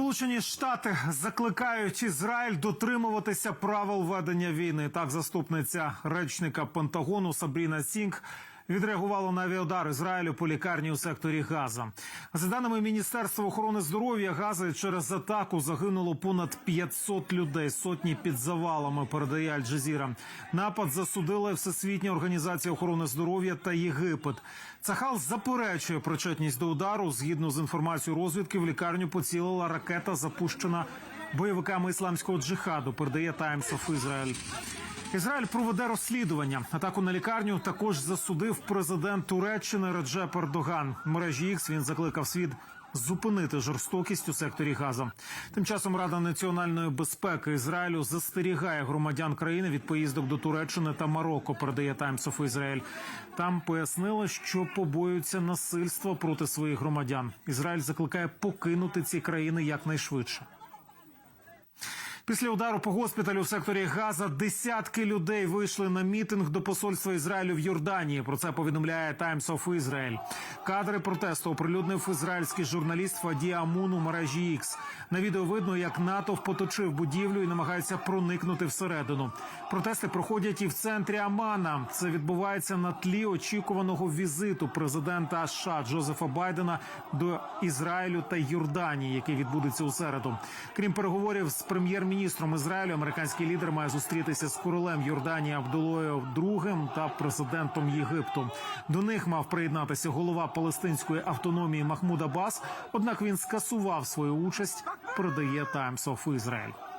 Сполучені Штати закликають Ізраїль дотримуватися правил ведення війни. Так, заступниця речника Пентагону Сабріна Сінг відреагувала на авіаудар Ізраїлю по лікарні у секторі Газа. За даними Міністерства охорони здоров'я, Гази через атаку загинуло понад 500 людей. Сотні під завалами передає Аль-Джазіра. Напад засудила Всесвітня організація охорони здоров'я та Єгипет. Цахал заперечує причетність до удару. Згідно з інформацією розвідки, в лікарню поцілила ракета, запущена бойовиками ісламського джихаду. Передає Times of Israel. Ізраїль проведе розслідування. Атаку на лікарню також засудив президент Туреччини Реджеп Ердоган. В мережі X він закликав світ зупинити жорстокість у секторі Газа. Тим часом Рада національної безпеки Ізраїлю застерігає громадян країни від поїздок до Туреччини та Марокко. Передає Times of Israel. Там пояснили, що побоюються насильства проти своїх громадян. Ізраїль закликає покинути ці країни якнайшвидше. Після удару по госпіталю в секторі Газа десятки людей вийшли на мітинг до посольства Ізраїлю в Йорданії. Про це повідомляє Times of Israel. Кадри протесту оприлюднив ізраїльський журналіст Фаді Амун у мережі X. На відео видно, як натовп поточив будівлю і намагається проникнути всередину. Протести проходять і в центрі Амана. Це відбувається на тлі очікуваного візиту президента США Джозефа Байдена до Ізраїлю та Йорданії, який відбудеться у середу. Крім переговорів з прем'єр-міністром Ізраїлю, американський лідер має зустрітися з королем Йорданії Абдулою II та президентом Єгипту. До них мав приєднатися голова палестинської автономії Махмуд Аббас, Однак він скасував свою участь. Продає Times of Israel.